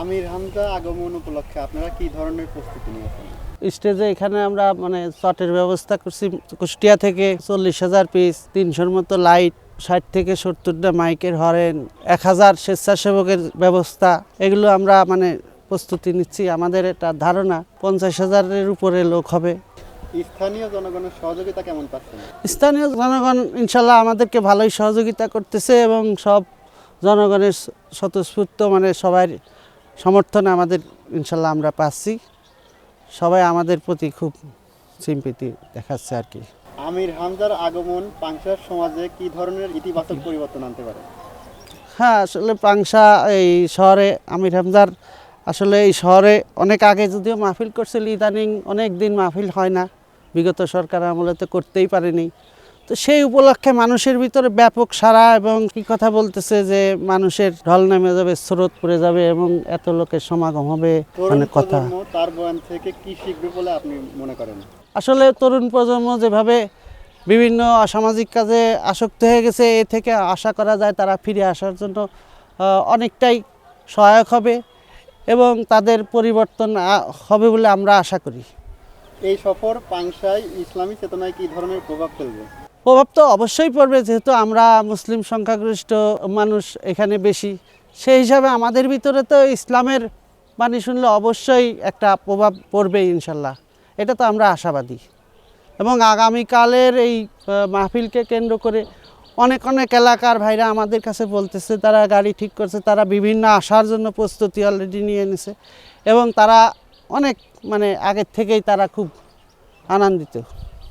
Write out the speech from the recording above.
আমির হামজা আগমন উপলক্ষে আপনারা কি ধরনের প্রস্তুতি নিয়েছেন? স্টেজে এখানে আমরা মানে চটের ব্যবস্থা করছি। কুষ্টিয়া থেকে চল্লিশ হাজার পিস তিনশোর মতো লাইট ষাট থেকে সত্তরটা মাইকের হরেন এক হাজার স্বেচ্ছাসেবকের ব্যবস্থা। এগুলো আমরা মানে প্রস্তুতি নিচ্ছি। আমাদের এটা ধারণা পঞ্চাশ হাজারের উপরে লোক হবে। স্থানীয় জনগণের সহযোগিতা কেমন পাচ্ছেন? স্থানীয় জনগণ ইনশাল্লাহ আমাদেরকে ভালোই সহযোগিতা করতেছে এবং সব জনগণের স্বতঃস্ফূর্ত মানে সবার সমর্থনে আমাদের ইনশাল্লাহ আমরা পাচ্ছি। সবাই আমাদের প্রতি খুব সিম্পিতি দেখাচ্ছে আর কি। আমির হামজার আগমন পাংশার সমাজে কি ধরনের ইতিবাচক পরিবর্তন আনতে পারে? হ্যাঁ আসলে পাংশা এই শহরে আমির হামদার আসলে এই শহরে অনেক আগে যদিও মাহফিল করছিল ইদানিং অনেক দিন মাহফিল হয় না। বিগত সরকার আমলে তো করতেই পারেনি। তো সেই উপলক্ষে মানুষের ভিতরে ব্যাপক সারা এবং কি কথা বলতেছে যে মানুষের ঢল নেমে যাবে স্রোত পড়ে যাবে এবং এত লোকের সমাগম হবে মানে কথা। তার বয়ান থেকে কি শিখবে বলে আপনি মনে করেন? আসলে তরুণ প্রজন্ম যেভাবে বিভিন্ন অসামাজিক কাজে আসক্ত হয়ে গেছে এ থেকে আশা করা যায় তারা ফিরে আসার জন্য অনেকটাই সহায়ক হবে এবং তাদের পরিবর্তন হবে বলে আমরা আশা করি। এই সফর পাংশায় ইসলামী চেতনায় কি ধরনের প্রভাব ফেলবে? প্রভাব তো অবশ্যই পড়বে, যেহেতু আমরা মুসলিম সংখ্যাগরিষ্ঠ মানুষ এখানে বেশি। সেই হিসাবে আমাদের ভিতরে তো ইসলামের বাণী শুনলে অবশ্যই একটা প্রভাব পড়বে ইনশাল্লাহ। এটা তো আমরা আশাবাদী। এবং আগামীকালের এই মাহফিলকে কেন্দ্র করে অনেক অনেক এলাকার ভাইরা আমাদের কাছে বলতেছে, তারা গাড়ি ঠিক করছে, তারা বিভিন্ন আসার জন্য প্রস্তুতি অলরেডি নিয়ে নিছে এবং তারা অনেক মানে আগের থেকেই তারা খুব আনন্দিত।